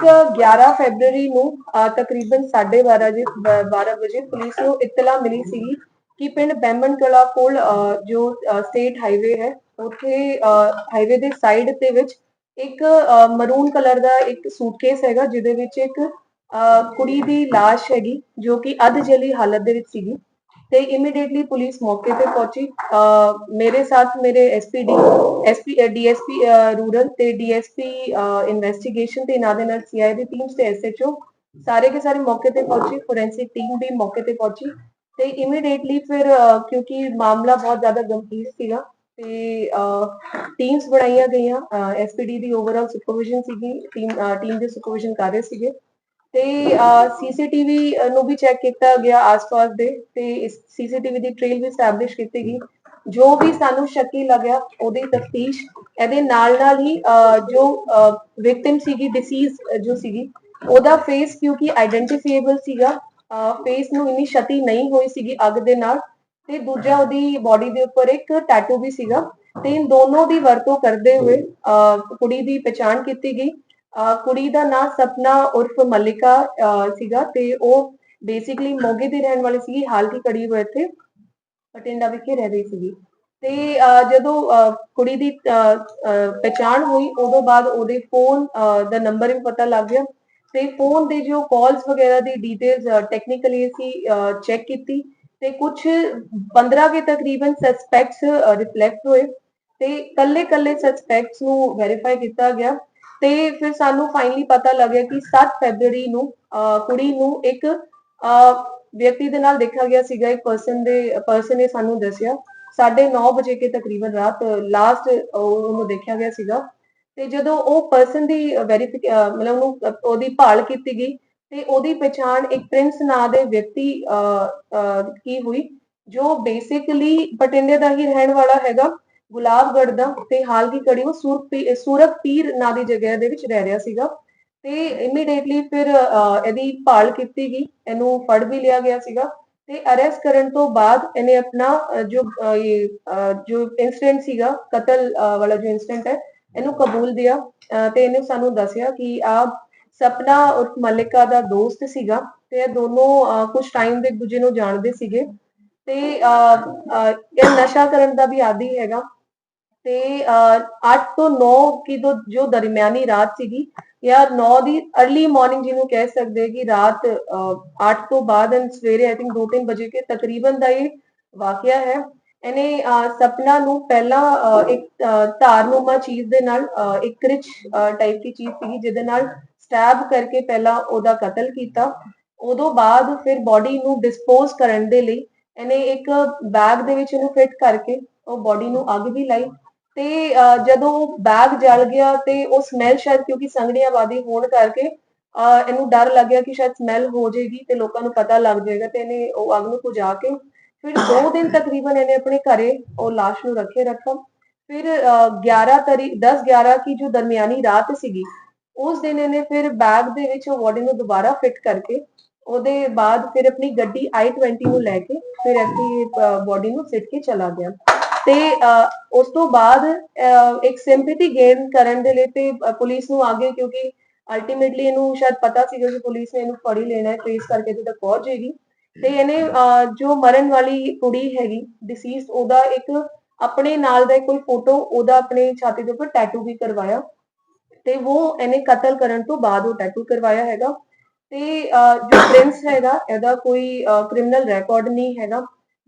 ਇੱਕ 11 ਫੈਬਰੂਰੀ ਨੂੰ ਅਹ, ਤਕਰੀਬਨ 12:30 ਜੇ 12 ਵਜੇ ਪੁਲਿਸ ਨੂੰ ਇਤਲਾ ਮਿਲੀ ਸੀ ਕਿ ਪਿੰਡ ਬੈਮਨ ਕਲਾ ਕੋਲ ਅਹ, ਜੋ ਸਟੇਟ ਹਾਈਵੇ ਹੈ ਉੱਥੇ ਹਾਈਵੇ ਦੇ ਸਾਈਡ ਤੇ ਵਿੱਚ ਇੱਕ ਮਰੂਨ ਕਲਰ ਦਾ ਇੱਕ ਸੂਟਕੇਸ ਹੈਗਾ ਜਿਹਦੇ ਵਿੱਚ ਇੱਕ ਅਹ, ਕੁੜੀ ਦੀ লাশ ਹੈਗੀ ਜੋ ਕਿ ਅੱਧ ਜਲੀ ਹਾਲਤ ਦੇ ਵਿੱਚ ਸੀਗੀ। ਤੇ ਇਮੀਡੀਏਟਲੀ ਪੁਲਿਸ ਮੌਕੇ ਤੇ ਪਹੁੰਚੀ ਮੇਰੇ ਸਾਥ ਮੇਰੇ ਐਸਪੀਡੀ ਐਸਪੀ ਡੀਐਸਪੀ ਰੂਰਲ ਤੇ ਡੀਐਸਪੀ ਇਨਵੈਸਟੀਗੇਸ਼ਨ ਤੇ ਨਾਲ ਦੇ ਨਾਲ ਸੀਆਈ ਦੀ ਟੀਮਸ ਤੇ ਐਸਐਚਓ ਸਾਰੇ ਕੇ ਸਾਰੇ ਮੌਕੇ ਤੇ ਪਹੁੰਚੀ ਫੋਰੈਂਸਿਕ ਟੀਮ ਵੀ ਮੌਕੇ ਤੇ ਪਹੁੰਚੀ ਤੇ ਇਮੀਡੀਏਟਲੀ ਫਿਰ ਕਿਉਂਕਿ ਮਾਮਲਾ ਬਹੁਤ ਜ਼ਿਆਦਾ ਗੰਭੀਰ ਸੀਗਾ ਤੇ ਟੀਮਸ ਬਣਾਈਆਂ ਗਈਆਂ ਐਸਪੀਡੀ ਦੀ ਓਵਰਆਲ ਸੁਪਰਵਿਜ਼ਨ ਸੀਗੀ ਟੀਮ ਟੀਮ ਦੇ ਸੁਪਰਵਿਜ਼ਨ ਕਰ ਰਹੇ ਸੀਗੇ ਤੇ ਸੀਸੀਟੀਵੀ ਨੂੰ ਵੀ ਚੈੱਕ ਕੀਤਾ ਗਿਆ ਆਸ-ਪਾਸ ਦੇ ਤੇ ਇਸ ਸੀਸੀਟੀਵੀ ਦੀ ਟ੍ਰੇਲ ਵੀ ਸਟੈਬਲਿਸ਼ ਕੀਤੀ ਗਈ। ਜੋ ਵੀ ਸਾਨੂੰ ਸ਼ੱਕੀ ਲੱਗਿਆ ਉਹਦੀ ਤਫਤੀਸ਼ ਇਹਦੇ ਨਾਲ ਨਾਲ ਹੀ ਜੋ ਵਿਕਟਿਮ ਸੀਗੀ ਡਿਸੀਜ਼ ਜੋ ਸੀਗੀ ਉਹਦਾ ਫੇਸ ਕਿਉਂਕਿ ਆਇਡੈਂਟੀਫਾਈਏਬਲ ਸੀਗਾ ਫੇਸ ਨੂੰ ਇੰਨੀ ਛਤੀ ਨਹੀਂ ਹੋਈ ਸੀਗੀ ਅੱਗ ਦੇ ਨਾਲ ਤੇ ਦੂਜਾ ਉਹਦੀ ਬਾਡੀ ਦੇ ਉੱਪਰ ਇੱਕ ਟੈਟੂ ਵੀ ਸੀਗਾ ਤੇ ਇਨ ਦੋਨੋਂ ਦੀ ਵਰਤੋਂ ਕਰਦੇ ਹੋਏ ਅਹ, ਕੁੜੀ ਦੀ ਪਛਾਣ ਕੀਤੀ ਗਈ ਕੁੜੀ ਦਾ ਨਾਂ ਸਪਨਾ ਉਰਫ ਮਲਿਕਾ ਸੀਗਾ ਤੇ ਉਹ ਬੇਸਿਕਲੀ ਮੋਗੇ ਦੀ ਰਹਿਣ ਵਾਲੀ ਸੀਗੀ, ਹਾਲ ਹੀ ਕੜੀ ਇੱਥੇ, ਬਠਿੰਡਾ ਵਿਖੇ ਰਹਿ ਰਹੀ ਸੀਗੀ। ਤੇ ਜਦੋਂ ਕੁੜੀ ਦੀ ਪਛਾਣ ਹੋਈ, ਉਦੋਂ ਬਾਅਦ ਉਹਦੇ ਫੋਨ ਦਾ ਨੰਬਰ ਵੀ ਪਤਾ ਲੱਗ ਗਿਆ ਤੇ ਫੋਨ ਦੇ ਜੋ ਕਾਲਸ ਵਗੈਰਾ ਦੀ ਡਿਟੇਲਸ ਟੈਕਨੀਕਲੀ ਅਸੀਂ ਚੈੱਕ ਕੀਤੀ ਤੇ ਕੁਝ 15 ਕੇ ਤਕਰੀਬਨ ਸਸਪੈਕਟਸ ਰਿਫਲੈਕਟ ਹੋਏ ਤੇ ਕੱਲੇ ਕੱਲੇ ਸਸਪੈਕਟਸ ਨੂੰ ਵੈਰੀਫਾਈ ਕੀਤਾ ਗਿਆ। ਤੇ ਫਿਰ ਸਾਨੂੰ ਫਾਈਨਲੀ ਪਤਾ ਲੱਗਿਆ ਕਿ 7 ਫੈਬਰੂਰੀ ਨੂੰ ਕੁੜੀ ਨੂੰ ਇੱਕ ਵਿਅਕਤੀ ਦੇ ਨਾਲ ਦੇਖਿਆ ਗਿਆ ਸੀਗਾ, ਇੱਕ ਪਰਸਨ ਦੇ ਪਰਸਨ ਨੇ ਸਾਨੂੰ ਦੱਸਿਆ। 9:30 ਵਜੇ ਕੇ ਤਕਰੀਬਨ ਰਾਤ ਲਾਸਟ ਉਹਨੂੰ ਦੇਖਿਆ ਗਿਆ ਸੀਗਾ। ਤੇ ਜਦੋਂ ਉਹ ਪਰਸਨ ਦੀ ਵੈਰੀਫਿਕ ਮਤਲਬ ਉਹਨੂੰ, ਉਹਦੀ ਭਾਲ ਕੀਤੀ ਗਈ, ਤੇ ਉਹਦੀ ਪਛਾਣ ਇੱਕ ਪ੍ਰਿੰਸ ਨਾਂ ਦੇ ਵਿਅਕਤੀ ਕੀ ਹੋਈ, ਜੋ ਬੇਸਿਕਲੀ ਬਟਿੰਡੇ ਦਾ ਹੀ ਰਹਿਣ ਵਾਲਾ ਹੈਗਾ। ਗੁਲਾਬਗੜ੍ਹ ਦਾ ਤੇ ਹਾਲ ਦੀ ਕੜੀ ਉਹ ਸੂਰਪੀ- ਸੂਰਤ ਪੀਰ ਨਾਂ ਦੀ ਜਗ੍ਹਾ ਦੇ ਵਿੱਚ ਰਹਿ ਰਿਹਾ ਸੀਗਾ ਤੇ ਇਮੀਡੀਏਟਲੀ ਫਿਰ ਇਹਦੀ ਭਾਲ ਕੀਤੀ ਗਈ ਇਹਨੂੰ ਫੜ ਵੀ ਲਿਆ ਗਿਆ ਸੀਗਾ ਤੇ ਅਰੈਸਟ ਕਰਨ ਤੋਂ ਬਾਅਦ ਇਹਨੇ ਆਪਣਾ ਜੋ ਇਹ, ਜੋ ਇਨਸੀਡੈਂਟ ਸੀਗਾ ਕਤਲ ਵਾਲਾ ਜੋ ਇਨਸੀਡੈਂਟ ਹੈ ਇਹਨੂੰ ਕਬੂਲ ਦਿਆ ਤੇ ਇਹਨੇ ਸਾਨੂੰ ਦੱਸਿਆ ਕਿ ਆ ਸਪਨਾ ਉਰਫ ਮਲਿਕਾ ਦਾ ਦੋਸਤ ਸੀਗਾ ਤੇ ਇਹ ਦੋਨੋਂ ਕੁਝ ਟਾਈਮ ਦੇ ਇੱਕ ਦੂਜੇ ਨੂੰ ਜਾਣਦੇ ਸੀਗੇ ਤੇ ਅਹ, ਇਹ ਨਸ਼ਾ ਕਰਨ ਦਾ ਵੀ ਆਦੀ ਹੈਗਾ ਤੇ 8 ਤੋਂ 9 ਕੀ ਜੋ ਜੋ ਦਰਮਿਆਨੀ ਰਾਤ ਸੀਗੀ ਜਾਂ 9 ਦੀ अर्ਲੀ ਮਾਰਨਿੰਗ ਜਿਹਨੂੰ ਕਹਿ ਸਕਦੇ ਕਿ ਰਾਤ 8 ਤੋਂ ਬਾਅਦ ਐਂਡ ਸਵੇਰੇ ਆਈ ਥਿੰਕ 2-3 ਵਜੇ ਕੇ ਤਕਰੀਬਨ ਦਾ ਇਹ ਵਾਕਿਆ ਹੈ। ਇਹਨੇ ਸਪਨਾ ਨੂੰ ਪਹਿਲਾਂ ਅਹ, ਇੱਕ ਅਹ, ਚੀਜ਼ ਦੇ ਨਾਲ ਇੱਕ ਰਿਚ ਟਾਈਪ ਦੀ ਚੀਜ਼ ਸੀਗੀ ਜਿਹਦੇ ਨਾਲ ਸਟੈਬ ਕਰਕੇ ਪਹਿਲਾਂ ਉਹਦਾ ਕਤਲ ਕੀਤਾ। ਉਦੋਂ ਬਾਅਦ ਫਿਰ ਬਾਡੀ ਨੂੰ ਡਿਸਪੋਜ਼ ਕਰਨ ਦੇ ਲਈ ਇਹਨੇ ਇੱਕ ਬੈਗ ਦੇ ਵਿੱਚ ਇਹਨੂੰ ਫਿੱਟ ਕਰਕੇ ਉਹ ਬਾਡੀ ਨੂੰ ਅੱਗ ਵੀ ਲਾਈ। ਤੇ ਜਦੋਂ ਬੈਗ ਜਲ ਗਿਆ ਤੇ ਉਹ ਸਮੈਲ ਸ਼ਾਇਦ ਕਿਉਂਕਿ ਸੰਘਣੀ ਆਬਾਦੀ ਹੋਣ ਕਰਕੇ ਇਹਨੂੰ ਡਰ ਲੱਗਿਆ ਕਿ ਸ਼ਾਇਦ ਸਮੈਲ ਹੋ ਜਾਏਗੀ ਤੇ ਲੋਕਾਂ ਨੂੰ ਪਤਾ ਲੱਗ ਜਾਏਗਾ ਤੇ ਇਹਨੇ ਉਹ ਅੱਗ ਨੂੰ ਬੁਝਾ ਕੇ ਫਿਰ 2 ਦਿਨ ਤਕਰੀਬਨ ਇਹਨੇ ਆਪਣੇ ਘਰੇ ਉਹ ਲਾਸ਼ ਨੂੰ ਰੱਖੇ ਰੱਖਾ। ਫਿਰ ਅਹ, 11 ਤਰੀਕ 10 11 ਕੀ ਜੋ ਦਰਮਿਆਨੀ ਰਾਤ ਸੀਗੀ ਉਸ ਦਿਨ ਇਹਨੇ ਫਿਰ ਬੈਗ ਦੇ ਵਿੱਚ ਉਹ ਬਾਡੀ ਨੂੰ ਦੁਬਾਰਾ ਫਿਟ ਕਰਕੇ ਉਹਦੇ ਬਾਅਦ ਫਿਰ ਆਪਣੀ ਗੱਡੀ i20 ਨੂੰ ਲੈ ਕੇ ਫਿਰ ਇੱਥੇ ਬੋਡੀ ਨੂੰ ਸਿੱਟ ਕੇ ਚਲਾ ਗਿਆ। ਤੇ ਉਸ ਤੋਂ ਬਾਅਦ ਇੱਕ ਸਿੰਪੈਥੀ ਗੇਨ ਕਰਨ ਦੇ ਲਈ ਤੇ ਪੁਲਿਸ ਨੂੰ ਆਗੇ ਕਿਉਂਕਿ ਅਲਟੀਮੇਟਲੀ ਇਹਨੂੰ ਸ਼ਾਇਦ ਪਤਾ ਸੀਗਾ ਕਿ ਪੁਲਿਸ ਨੇ ਇਹਨੂੰ ਫੜ ਹੀ ਲੈਣਾ ਹੈ ਟ੍ਰੇਸ ਕਰਕੇ ਤੇ ਤੱਕ ਪਹੁੰਚ ਜਾਏਗੀ। ਤੇ ਇਹਨੇ ਜੋ ਮਰਨ ਵਾਲੀ ਕੁੜੀ ਹੈਗੀ ਡਿਸੀਜ਼ ਉਹਦਾ ਇੱਕ ਆਪਣੇ ਨਾਲ ਦਾ ਕੋਈ ਫੋਟੋ ਉਹਦਾ ਆਪਣੇ ਛਾਤੀ ਦੇ ਉੱਪਰ ਟੈਟੂ ਵੀ ਕਰਵਾਇਆ। ਤੇ ਉਹ ਇਹਨੇ ਕਤਲ ਕਰਨ ਤੋਂ ਬਾਅਦ ਉਹ ਟੈਟੂ ਕਰਵਾਇਆ ਹੈਗਾ। ਤੇ ਜੋ ਪ੍ਰਿੰਸ ਹੈਗਾ, ਇਹਦਾ ਕੋਈ ਕ੍ਰਿਮੀਨਲ ਰਿਕਾਰਡ ਨਹੀਂ ਹੈਗਾ।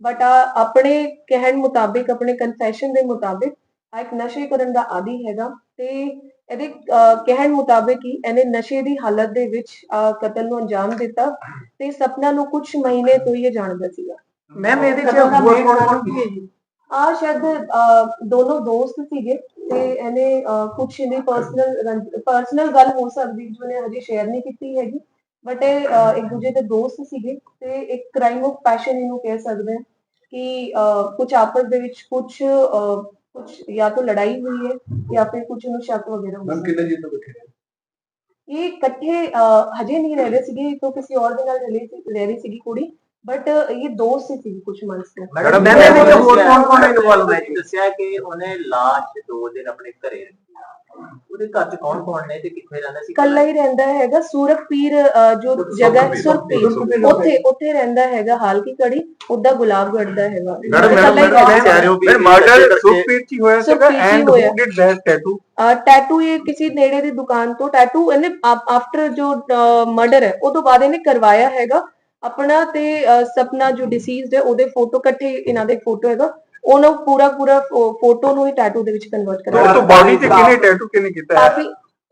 ਬਟ ਆਪਣੇ ਕਹਿਣ ਮੁਤਾਬਿਕ ਆਪਣੇ ਕਨਫੈਸ਼ਨ ਦੇ ਮੁਤਾਬਿਕ ਆਹ ਇੱਕ ਨਸ਼ੇ ਕਰਨ ਦਾ ਆਦੀ ਹੈਗਾ ਤੇ ਇਹਦੇ ਕਹਿਣ ਮੁਤਾਬਿਕ ਹੀ ਇਹਨੇ ਨਸ਼ੇ ਦੀ ਹਾਲਤ ਦੇ ਵਿੱਚ ਕਤਲ ਨੂੰ ਅੰਜਾਮ ਦਿੱਤਾ ਤੇ ਸਪਨਾ ਨੂੰ ਕੁਝ ਮਹੀਨੇ ਤੋਂ ਹੀ ਇਹ ਜਾਣਦਾ ਸੀਗਾ। ਮੈਮ ਇਹਦੇ ਚ ਹੋਰ ਕੌਣ ਸੀ? ਜੀ। ਆ ਸ਼ਾਇਦ ਦੋਨੋਂ ਦੋਸਤ ਸੀਗੇ ਤੇ ਇਹਨੇ ਕੁਛ ਇਹਦੀ ਪਰਸਨਲ ਪਰਸਨਲ ਗੱਲ ਹੋ ਸਕਦੀ ਜੋ ਇਹਨੇ ਹਜੇ ਸ਼ੇਅਰ ਨਹੀਂ ਕੀਤੀ ਹੈਗੀ। ਬਟ ਇਹ ਅਹ, ਇੱਕ ਦੂਜੇ ਦੇ ਦੋਸਤ ਸੀਗੇ ਤੇ ਇੱਕ ਕ੍ਰਾਈਮ ਆਫ ਪੈਸ਼ਨ ਇਹਨੂੰ ਕਹਿ ਸਕਦੇ ਹਾਂ ਕਿ ਕੁਝ ਆਪਸ ਦੇ ਵਿੱਚ ਕੁਝ ਕੁਝ ਜਾਂ ਤਾਂ ਲੜਾਈ ਹੋਈ ਹੈ ਜਾਂ ਫਿਰ ਕੁਝ ਨੂੰ ਸ਼ੱਕ ਵਗੈਰਾ ਹੋ ਮੈਮ ਕਿੰਨੇ ਜੀ ਤੋਂ ਬੈਠੇ ਨੇ ਇਹ ਇਕੱਠੇ ਅਹ, ਹਜੇ ਨਹੀਂ ਰਹਿ ਰਹੇ ਸੀਗੇ ਇਹ ਤਾਂ ਕਿਸੇ ਹੋਰ ਦੇ ਨਾਲ ਰਹਿ ਸੀ- ਰਹਿ ਰਹੀ ਸੀਗੀ ਕੁੜੀ ਬਟ ਇਹ ਦੋਸਤ ਹੀ ਸੀ ਕੁਝ ਮੰਥਸ ਤੋਂ ਮੈਡਮ ਇਹਦੇ ਵਿੱਚ ਹੋਰ ਕੌਣ ਕੌਣ ਇਨਵੋਲਵ ਹੈ ਜੀ ਦੱਸਿਆ ਕਿ ਉਹਨੇ ਲਾਸ਼ ਦੋ ਦਿਨ ਆਪਣੇ ਘਰੇ ਰੱਖੀ ਉਹਦੇ ਘਰ ਚ ਕੌਣ ਕੌਣ ਨੇ ਤੇ ਕਿੱਥੇ ਰਹਿੰਦਾ ਸੀ? ਕੱਲਾ ਹੀ ਰਹਿੰਦਾ ਹੈਗਾ ਸੂਰਖਪੀਰ ਜੋ ਜਗ੍ਹਾ ਹੈ ਸੁਰਖਪੀਰ ਉੱਥੇ ਉੱਥੇ ਰਹਿੰਦਾ ਹੈਗਾ ਹਾਲ ਕੀ ਕੜੀ ਉਹਦਾ ਗੁਲਾਬਗੜ੍ਹ ਦਾ ਹੈਗਾ। ਮੈਡਮ ਕੱਲਾ ਹੀ ਰਹਿੰਦਾ ਮੈਡਮ ਕਹਿ ਰਹੇ ਹੋ ਫਿਰ ਮਰਡਰ ਸੁਖਪੀਰ ਚ ਹੀ ਹੋਇਆ ਸੀਗਾ and. Who did that tattoo tattoo ਇਹ ਕਿਸੇ ਨੇੜੇ ਦੀ ਦੁਕਾਨ ਤੋਂ ਟੈਟੂ ਇਹਨੇ ਆਫਟਰ ਜੋ ਮਰਡਰ ਹੈ ਉਹ ਤੋਂ ਬਾਅਦ ਇਹਨੇ ਕਰਵਾਇਆ ਹੈਗਾ। ਆਪਣਾ ਤੇ ਸਪਨਾ ਜੋ ਡਿਸੀਜ਼ਡ ਹੈ ਉਹਦੇ ਫੋਟੋ ਇਕੱਠੇ ਇਹਨਾਂ ਦੇ ਫੋਟੋ ਹੈਗਾ। ਉਹਨੂੰ ਪੂਰਾ ਪੂਰਾ ਫੋਟੋ ਨੂੰ ਹੀ ਟੈਟੂ ਦੇ ਵਿੱਚ ਕਨਵਰਟ ਉਹ ਕਰਾਇਆ ਤੋਂ ਬਾਡੀ ਤੇ ਕਿਹਨੇ ਟੈਟੂ ਕਿਹਨੇ ਕੀਤਾ ਹੈ ਕਾਫੀ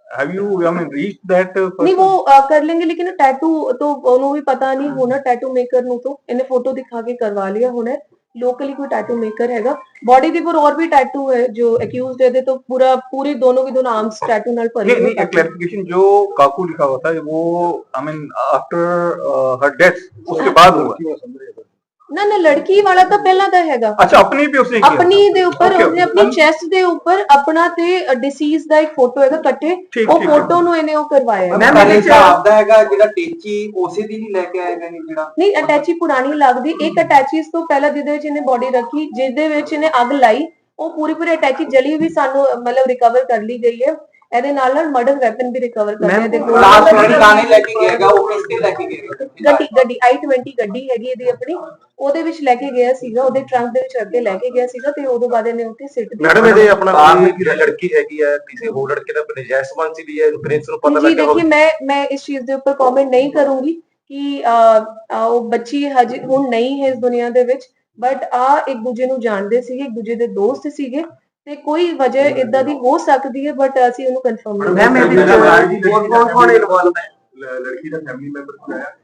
have you I mean reach that ਨਹੀਂ ਉਹ ਅਹ, ਕਰ लेंगे लेकिन टैटू तो ਉਹਨੂੰ ਵੀ ਪਤਾ ਨਹੀਂ ਹੋਣਾ ਟੈਟੂ ਮੇਕਰ ਨੂੰ ਤੋਂ ਇਹਨੇ ਫੋਟੋ ਦਿਖਾ ਕੇ ਕਰਵਾ ਲਿਆ ਹੋਣਾ ਲੋਕਲੀ ਕੋਈ ਟੈਟੂ ਮੇਕਰ ਹੈਗਾ ਬਾਡੀ ਦੇ ਉੱਪਰ और भी टैटू है जो अक्यूज्ड है तो पूरा पूरे दोनों के दोनों आर्म्स टैटू ਨਾਲ ਭਰੇ नहीं हुए नहीं एक क्लैरिफिकेशन जो काकू लिखा हुआ था वो I mean after her death उसके बाद हुआ ਨਾ ਨਾ ਲੜਕੀ ਵਾਲਾ ਤਾਂ ਪਹਿਲਾਂ ਦਾ ਹੈਗਾ। ਅੱਛਾ ਆਪਣੀ ਵੀ ਉਸਨੇ ਕੀਤਾ। ਆਪਣੀ ਦੇ ਉੱਪਰ ਉਹਨੇ ਆਪਣੀ ਚੈਸਟ ਦੇ ਉੱਪਰ ਆਪਣਾ ਤੇ ਡਿਸੀਜ਼ ਦਾ ਇੱਕ ਫੋਟੋ ਹੈਗਾ ਇਕੱਠੇ। ਉਹ ਫੋਟੋ ਨੂੰ ਇਹਨੇ ਉਹ ਕਰਵਾਇਆ ਹੈ। ਮੈਂ ਮੇਰੇ ਹਿਸਾਬ ਹੈਗਾ ਜਿਹੜਾ ਟੇਚੀ ਉਸੇ ਦੀ ਹੀ ਲੈ ਕੇ ਆਏਗਾ ਨਹੀਂ ਜਿਹੜਾ। ਨਹੀਂ ਅਟੈਚੀ ਪੁਰਾਣੀ ਲੱਗਦੀ। ਇੱਕ ਅਟੈਚੀ ਤੋਂ ਪਹਿਲਾਂ ਜਿਹਦੇ ਵਿੱਚ ਇਹਨੇ ਬੋਡੀ ਰੱਖੀ ਜਿਹਦੇ ਵਿੱਚ ਇਹਨੇ ਅੱਗ ਲਾਈ ਉਹ ਪੂਰੀ ਪੂਰੀ ਅਟੈਚੀ ਜਲੀ ਵੀ ਸਾਨੂੰ ਮਤਲਬ ਰਿਕਵਰ ਕਰ ਲਈ ਗਈ ਹੈ। ਇਹਦੇ ਨਾਲ ਨਾਲ ਮਰਡਰ ਵੈਪਨ ਵੀ ਰਿਕਵਰ ਕਰ ਲਿਆ ਦੇ ਲਾਸਟ ਵਾਲੀ ਗਾਣੇ ਲੈ ਕੇ ਉਹ ਕਿਸ ਤੇ ਲੈ ਕੇ ਗਿਆ ਗੱਡੀ ਗੱਡੀ i20 ਗੱਡੀ ਹੈਗੀ ਇਹਦੀ ਆਪਣੀ ਉਹਦੇ ਵਿੱਚ ਲੈ ਕੇ ਗਿਆ ਸੀਗਾ ਉਹਦੇ ਟਰੰਕ ਦੇ ਵਿੱਚ ਅੱਗੇ ਲੈ ਕੇ ਗਿਆ ਸੀਗਾ ਤੇ ਉਦੋਂ ਬਾਅਦ ਇਹਨੇ ਉੱਥੇ ਸਿੱਟ ਦਿੱਤੀ ਮੈਡਮ ਇਹਦੇ ਆਪਣਾ ਨਾਮ ਕੀ ਲੜਕੀ ਹੈਗੀ ਹੈ ਕਿਸੇ ਹੋਰ ਲੜਕੇ ਦਾ ਬਨੇਜੈਸ ਬੰਸੀ ਵੀ ਹੈ ਪ੍ਰਿੰਸ ਨੂੰ ਪਤਾ ਲੱਗਾ ਜੀ ਦੇਖੀ ਮੈਂ ਮੈਂ ਇਸ ਚੀਜ਼ ਦੇ ਉੱਪਰ ਕਮੈਂਟ ਨਹੀਂ ਕਰੂੰਗੀ ਕਿ ਉਹ ਬੱਚੀ ਹਜੇ ਹੁਣ ਨਹੀਂ ਹੈ ਇਸ ਦੁਨੀਆ ਦੇ ਵਿੱਚ ਬਟ ਆ ਇੱਕ ਦੂਜੇ ਨੂੰ ਜਾਣਦੇ ਸੀਗੇ ਇੱਕ ਦੂਜੇ ਦੇ ਦੋਸਤ ਸੀਗੇ। ਤੇ ਕੋਈ ਵਜ੍ਹਾ ਇਦਾਂ ਦੀ ਹੋ ਸਕਦੀ ਹੈ ਬਟ ਅਸੀਂ ਉਹਨੂੰ ਕਨਫਰਮ ਨਹੀਂ ਮੈਮ ਇਹਦੇ ਵਿੱਚ ਹੋਰ ਕੌਣ ਕੌਣ ਇਨਵੋਲਵ ਹੈ ਲੜਕੀ ਦਾ ਫੈਮਿਲੀ ਮੈਂਬਰ ਕੋਲ ਆਇਆ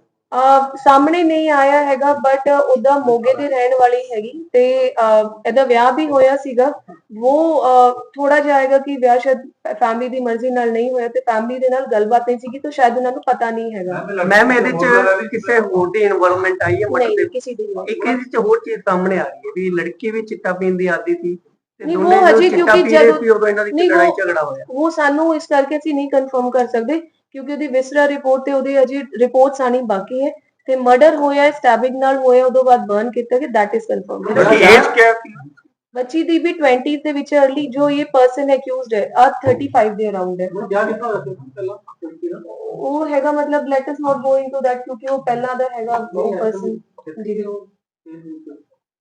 ਸਾਹਮਣੇ ਨਹੀਂ ਆਇਆ ਹੈਗਾ ਬਟ ਉਹਦਾ ਮੋਗੇ ਦੀ ਰਹਿਣ ਵਾਲੀ ਹੈਗੀ ਤੇ ਇਹਦਾ ਵਿਆਹ ਵੀ ਹੋਇਆ ਸੀਗਾ। ਉਹ ਥੋੜਾ ਜਿਹਾ ਆਏਗਾ ਕਿ ਵਿਆਹ ਸ਼ਾਇਦ ਫੈਮਿਲੀ ਦੀ ਮਰਜ਼ੀ ਨਾਲ ਨਹੀਂ ਹੋਇਆ ਤੇ ਫੈਮਿਲੀ ਦੇ ਨਾਲ ਗੱਲਬਾਤ ਨਹੀਂ ਸੀਗੀ ਤਾਂ ਸ਼ਾਇਦ ਉਹਨਾਂ ਨੂੰ ਪਤਾ ਨਹੀਂ ਹੈਗਾ। ਮੈਮ ਇਹਦੇ ਚ ਕਿਸੇ ਹੋਰ ਦੀ ਇਨਵੋਲਵਮੈਂਟ ਆਈ ਹੈ ਕਿਸੇ ਦੀ ਨਹੀਂ। ਇੱਕ ਇਹਦੇ ਚ ਹੋਰ ਚੀਜ਼ ਸਾਹਮਣੇ ਆ ਰਹੀ ਹੈ ਵੀ ਲੜਕੀ ਵੀ ਚਿੱਟਾ ਪੀਣ ਦੀ ਆਦੀ ਸੀ ਨਹੀਂ, ਉਹ ਹਜੇ ਕਿਉਂਕਿ ਜਦੋਂ- ਨਹੀਂ, ਲੜਾਈ ਉਹ- ਝਗੜਾ ਹੋਇਆ। ਉਹ ਸਾਨੂੰ ਇਸ ਕਰਕੇ ਅਸੀਂ ਨਹੀਂ ਕਨਫਰਮ ਕਰ ਸਕਦੇ ਕਿਉਂਕਿ ਉਹਦੀ ਵਿਸਰਾ ਰਿਪੋਰਟ ਤੇ ਉਹਦੇ ਅਜੇ ਰਿਪੋਰਟਸ ਆਣੀ ਬਾਕੀ ਹੈ ਤੇ ਮਰਡਰ ਹੋਇਆ ਸਟੈਬਿੰਗ ਨਾਲ ਹੋਇਆ ਉਦੋਂ ਬਾਅਦ ਬਰਨ ਕੀਤਾ ਕਿ ਦੈਟ ਇਜ਼ ਕਨਫਰਮ ਲੜਕੀ ਏਜ ਕਿਆ ਸੀ? ਬੱਚੀ ਦੀ ਵੀ 20 ਦੇ ਵਿੱਚ ਅਰਲੀ ਜੋ ਇਹ ਪਰਸਨ ਅਕਿਊਜ਼ਡ ਹੈ ਆ 35 ਦੇ ਅਰਾਊਂਡ ਹੈ? ਉਹ ਹੈਗਾ ਮਤਲਬ let us not go into that ਕਿਉਂਕਿ ਉਹ ਪਹਿਲਾਂ ਦਾ ਹੈਗਾ ਉਹ ਪਰਸਨ ਜਿਹਦੇ ਉਹ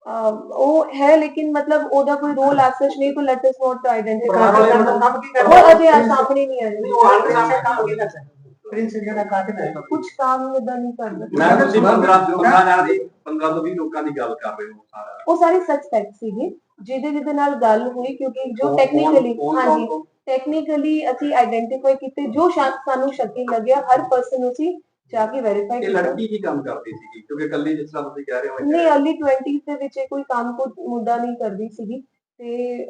ਉਹ ਹੈ ਲੇਕਿਨ ਮਤਲਬ ਉਹਦਾ ਕੋਈ ਰੋਲ ਐਸਚ ਨਹੀਂ ਤਾਂ ਲੈਟ ਅਸ ਨਾਟ ਆਈਡੈਂਟੀਫਾਈ ਕੰਮ ਕੀ ਉਹ ਅਜੇ ਆ ਸਾਹਮਣੇ ਨਹੀਂ ਆਇਆ ਉਹ ਕੇ ਕੰਮ ਕੀ ਕਰਦਾ? ਪ੍ਰਿੰਸ ਜਿਹੜਾ ਕਾਟਿਲ ਹੈ ਕੁਝ ਕੰਮ ਇਦਾਂ ਨਹੀਂ ਕਰਦਾ। ਮੈਂ ਤੁਸੀਂ 15 15 ਨਾਲ ਦੀ 15 ਤੋਂ 20 ਲੋਕਾਂ ਦੀ ਗੱਲ ਕਰ ਰਹੇ ਹੋ ਸਾਰਾ। ਉਹ ਸਾਰੇ ਸਸਪੈਕਟ ਸੀਗੇ ਜਿਹਦੇ ਜਿਹਦੇ ਨਾਲ ਗੱਲ ਹੋਈ ਕਿਉਂਕਿ ਜੋ ਟੈਕਨੀਕਲੀ ਹਾਂਜੀ ਟੈਕਨੀਕਲੀ ਅਸੀਂ ਆਈਡੈਂਟੀਫਾਈ ਕੀਤੇ ਜੋ ਸ਼ਾ- ਸਾਨੂੰ ਸ਼ੱਕੀ ਲੱਗਿਆ ਹਰ ਪਰਸਨ ਨੂੰ ਅਸੀਂ ਜਾ ਕੇ ਵੈਰੀਫਾਈ ਇਹ ਲੜਕੀ ਕੀ ਕੰਮ ਕਰਦੀ ਸੀਗੀ ਕਿਉਂਕਿ ਕੱਲੀ ਜਿਸ ਤਰ੍ਹਾਂ ਤੁਸੀਂ ਕਹਿ ਰਹੇ ਹੋ ਨਹੀਂ ਅਰਲੀ 20s ਦੇ ਵਿੱਚ ਇਹ ਕੋਈ ਕੰਮ ਕੋ ਮੁੱਦਾ ਨਹੀਂ ਕਰਦੀ ਸੀਗੀ। ਤੇ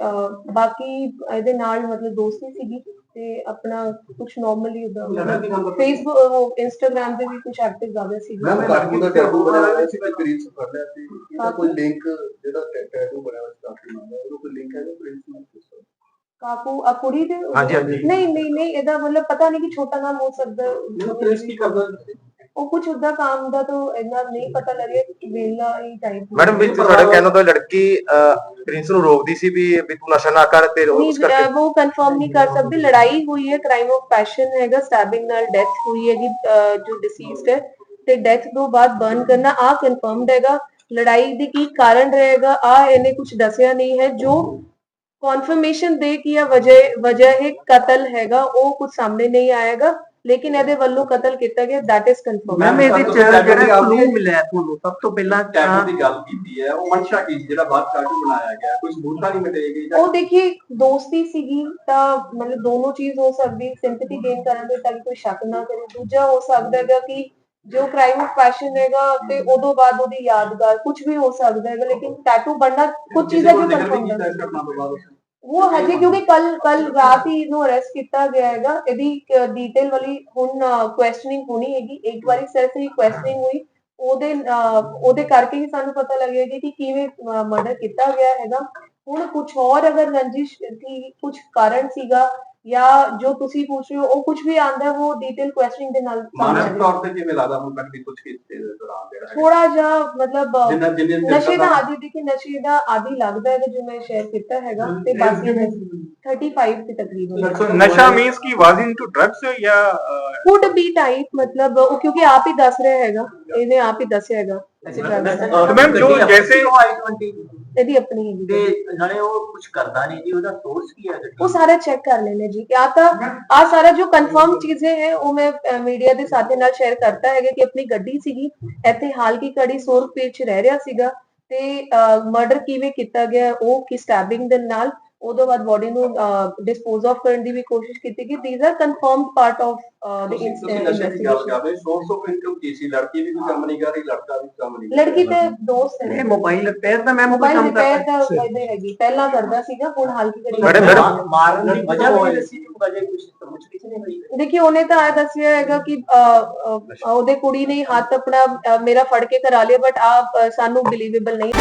ਬਾਕੀ ਇਹਦੇ ਨਾਲ ਮਤਲਬ ਦੋਸਤੀ ਸੀਗੀ ਤੇ ਆਪਣਾ ਕੁਝ ਨਾਰਮਲੀ ਉਹਦਾ ਫੇਸਬੁੱਕ ਉਹ ਇੰਸਟਾਗ੍ਰam ਤੇ ਵੀ ਕੁਝ ਐਕਟਿਵ ਜ਼ਿਆਦਾ ਸੀਗੀ। ਮੈਮ ਕਾਕੂ ਦਾ ਟੈਟੂ ਬਣਾਇਆ ਹੋਇਆ ਸੀ ਪ੍ਰਿੰਸ ਫੜ ਲਿਆ ਸੀ? ਇਹਦਾ ਕੋਈ ਲਿੰਕ ਜਿਹੜਾ ਟੈਟੂ ਬਣਾਇਆ ਹੋਇਆ ਸੀ ਨਾਲ ਉਹਦਾ ਕੋਈ ਲਿੰਕ ਹੈਗਾ ਪ੍ਰਿੰਸ ਨਾਲ ਕਾਕੂ ਕੁੜੀ ਦੇ ਹਾਂਜੀ, ਹਾਂਜੀ। ਨਹੀਂ ਨਹੀਂ ਨਹੀਂ ਇਹਦਾ ਮਤਲਬ ਪਤਾ ਨਹੀਂ ਕਿ ਛੋਟਾ ਨਾਮ ਹੋ ਸਕਦਾ ਨਹੀਂ ਪ੍ਰਿੰਸ ਕੀ ਕਰਦਾ ਉਹ ਕੁਝ ਉਹਦਾ ਕੰਮ ਦਾ ਤਾਂ ਇੰਨਾ ਨਹੀਂ ਪਤਾ ਲੱਗਿਆ ਕਿ ਵੇਲਾ ਹੀ ਟਾਈਪ ਮੈਡਮ ਵਿੱਚ ਤੁਹਾਡਾ ਕਹਿਣਾ ਤਾਂ ਲੜਕੀ ਪ੍ਰਿੰਸ ਨੂੰ ਰੋਕਦੀ ਸੀ ਵੀ ਵੀ ਤੂੰ ਨਸ਼ਾ ਨਾ ਕਰ ਤੇ ਉਸ ਨਹੀਂ ਕਰਕੇ ਅਹ, ਉਹ ਕਨਫਰਮ ਨਹੀਂ ਕਰ ਸਕਦੇ। ਲੜਾਈ ਹੋਈ ਹੈ ਕ੍ਰਾਈਮ ਆਫ ਪੈਸ਼ਨ ਹੈਗਾ ਸਟੈਬਿੰਗ ਨਾਲ ਡੈਥ ਹੋਈ ਹੈਗੀ ਅਹ, ਜੋ ਡਿਸੀਜ਼ਡ ਹੈ। ਤੇ ਡੈਥ ਤੋਂ ਬਾਅਦ ਬਰਨ ਕਰਨਾ ਆ ਕਨਫਰਮਡ ਹੈਗਾ। ਲੜਾਈ ਦੇ ਕੀ ਕਾਰਨ ਰਹੇਗਾ ਆ ਇਹਨੇ ਕੁਝ ਦੱਸਿਆ ਨਹੀਂ ਹੈ। ਜੋ ਕਨਫਰਮੇਸ਼ਨ ਦੇ ਕਿ ਇਹ ਵਜ੍ਹਾ ਵਜ੍ਹਾ ਹੈ ਕਤਲ ਹੈਗਾ ਉਹ ਕੁਝ ਸਾਹਮਣੇ ਨਹੀਂ ਆਏਗਾ ਲੇਕਿਨ ਇਹਦੇ ਵੱਲੋਂ ਕਤਲ ਕੀਤਾ ਗਿਆ ਦੈਟ ਇਜ਼ ਕਨਫਰਮ ਮੈਮ ਇਹਦੇ ਚ ਜਿਹੜਾ ਕਲੂ ਮਿਲਿਆ ਤੁਹਾਨੂੰ ਸਭ ਤੋਂ ਪਹਿਲਾਂ ਟੈਟੂ ਦੀ ਗੱਲ ਕੀਤੀ ਹੈ ਉਹ ਮਨਸ਼ਾ ਕੀ ਜਿਹੜਾ ਬਾਅਦ ਟੈਟੂ ਬਣਾਇਆ ਗਿਆ ਕੋਈ ਸਬੂਤਾਂ ਨਹੀਂ ਮਿਟੇ ਗਏ ਉਹ ਦੇਖिए ਦੋਸਤੀ ਸੀਗੀ ਤਾਂ ਮਤਲਬ ਦੋਨੋਂ ਚੀਜ਼ ਹੋ ਸਕਦੀ ਸਿੰਪਥੀ ਗੇਨ ਕਰਨ ਦੇ ਤਾਂ ਕੋਈ ਸ਼ੱਕ ਨਾ ਕਰੇ। ਦੂਜਾ ਹੋ ਸਕਦਾ ਹੈਗਾ ਕਿ ਜੋ ਕ੍ਰਾਈਮ ਆਫ ਪੈਸ਼ਨ ਹੈਗਾ ਤੇ ਉਦੋਂ ਬਾਅਦ ਉਹਦੀ ਯਾਦਗਾਰ ਕੁਝ ਵੀ ਹੋ ਸਕਦਾ ਹੈਗਾ ਲੇਕਿਨ ਟੈਟੂ ਬਣਨਾ ਕੁਝ ਚੀਜ਼ਾਂ ਜੋ ਕਨਫਰਮ ਉਸਨੇ। ਉਹ ਹਜੇ ਕਿਉਂਕਿ ਕੱਲ ਕੱਲ ਰਾਤ ਹੀ ਇਹਨੂੰ ਅਰੈਸਟ ਕੀਤਾ ਗਿਆ ਹੈਗਾ। ਇਹਦੀ ਡਿਟੇਲ ਵਾਲੀ ਹੁਣ ਕੁਐਸਚਨਿੰਗ ਹੋਣੀ ਹੈਗੀ। ਇੱਕ ਵਾਰੀ ਸਿਰਫ ਹੀ ਕੁਐਸਚਨਿੰਗ ਹੋਈ। ਉਹਦੇ ਉਹਦੇ ਕਰਕੇ ਹੀ ਸਾਨੂੰ ਪਤਾ ਲੱਗੇਗਾ ਕਿ ਕਿਵੇਂ ਮਰਡਰ ਕੀਤਾ ਗਿਆ ਹੈਗਾ। ਹੁਣ ਕੁਝ ਹੋਰ ਅਗਰ ਰੰਜਿਸ਼ ਕੁਝ ਕਾਰਨ ਸੀਗਾ ਜਾਂ ਜੋ ਤੁਸੀਂ ਪੁੱਛ ਰਹੇ ਹੋ ਉਹ ਕੁਝ ਵੀ ਆਂਦਾ ਉਹ ਡਿਟੇਲ ਕੁਐਸਚਨਿੰਗ ਦੇ ਨਾਲ ਮਾਨਸਿਕ। ਤੌਰ ਤੇ ਕਿਵੇਂ ਲੱਗਦਾ ਹੁਣ ਤੱਕ ਦੀ ਕੁਝ ਕੀਤੇ ਦੇ ਦੌਰਾਨ ਜਿਹੜਾ? ਥੋੜਾ ਜਿਹਾ ਮਤਲਬ ਨਸ਼ੇ ਦਾ ਆਦੀ ਦੇਖੀ ਨਸ਼ੇ ਦਾ ਆਦੀ ਲੱਗਦਾ ਹੈ ਜੋ ਮੈਂ ਸ਼ੇਅਰ ਕੀਤਾ ਹੈਗਾ ਤੇ ਬਾਕੀ 35 ਤੇ ਤਕਰੀਬਨ So, नशा मीन्स की वाज इनटू ड्रग्स या uh, ਫੁੱਡ ਬੀ ਟਾਈਪ ਮਤਲਬ ਉਹ ਕਿਉਂਕਿ ਆਪ ਹੀ ਦੱਸ ਰਿਹਾ ਹੈਗਾ ਇਹਨੇ ਆਪ ਹੀ ਦੱਸਿਆ ਹੈਗਾ ਅਸੀਂ drugs ਦਾ। तो मैम जो जैसे ਇਹਦੀ ਆਪਣੀ ਹੈਗੀ ਤੇ ਜੀ। ਨਾਲੇ ਉਹ ਕੁਝ ਕਰਦਾ ਨਹੀਂ ਜੀ ਉਹਦਾ ਸੋਰਸ ਕੀ ਹੈ ਗੱਡੀ वो सारे चेक कर लेने जी क्या था आ सारा जो कंफर्म चीजें हैं वो मैं ਮੀਡੀਆ ਦੇ ਸਾਥੀ ਨਾਲ ਸ਼ੇਅਰ ਕਰਤਾ ਹੈਗਾ ਕਿ ਆਪਣੀ ਗੱਡੀ ਸੀਗੀ ਇੱਥੇ ਹਾਲ ਕੀ ਕੜੀ 100 ਰੁਪਏ ਚ ਰਹਿ ਰਿਹਾ ਸੀਗਾ ਤੇ ਮਰਡਰ ਕਿਵੇਂ ਕੀਤਾ ਗਿਆ ਉਹ ਕਿ ਸਟੈਬਿੰਗ ਦੇ ਨਾਲ ਉਦੋਂ ਬਾਅਦ ਬੋਡੀ ਨੂੰ ਡਿਸਪੋਜ਼ ਆਫ ਕਰਨ ਦੀ ਵੀ ਕੋਸ਼ਿਸ਼ ਕੀਤੀ ਕਿ these are confirmed part of the ਤੁਸੀਂ ਤੁਸੀਂ ਨਸ਼ੇ ਦੀ ਗੱਲ ਕਰ ਰਹੇ ਸੋਰਸ ਆਫ ਇਨਕਮ ਕੀ ਸੀ? ਲੜਕੀ ਵੀ ਕੋਈ ਕੰਮ ਨਹੀਂ ਕਰ ਰਹੀ ਲੜਕਾ ਵੀ ਕੰਮ ਨਹੀਂ ਕਰ ਲੜਕੀ ਰਿਹਾ। ਤੇ ਦੋਸਤ ਹੈ ਮੋਬਾਈਲ ਰਿਪੇਅਰ ਦਾ ਮੈਂ ਮੋਬਾਈਲ ਰਿਪੇਅਰ ਦਾ ਫਾਇਦੇ ਹੈਗੀ। ਪਹਿਲਾਂ ਕਰਦਾ ਸੀਗਾ ਹੁਣ ਹਾਲ ਕੀ ਕੜੀ ਮੈਡਮ, ਮੈਡਮ, ਮਾਰਨ ਦੀ ਵਜ੍ਹਾ ਵੀ ਨਹੀਂ ਦੱਸੀ ਜੀ ਵਜ੍ਹਾ ਕੁਝ ਸਮਝ ਕਿਸੇ ਨੇ ਹੋਈ ਦੇਖੀ ਉਹਨੇ ਤਾਂ ਇਹ ਦੱਸਿਆ ਹੈਗਾ ਕਿ ਉਹਦੇ ਕੁੜੀ ਨੇ ਹੱਥ ਆਪਣਾ ਮੇਰਾ ਫੜ ਕੇ ਕਰਾ ਲਿਆ ਬਟ ਆ ਸਾਨੂੰ ਬਿਲੀਵੇਬਲ ਨਹੀਂ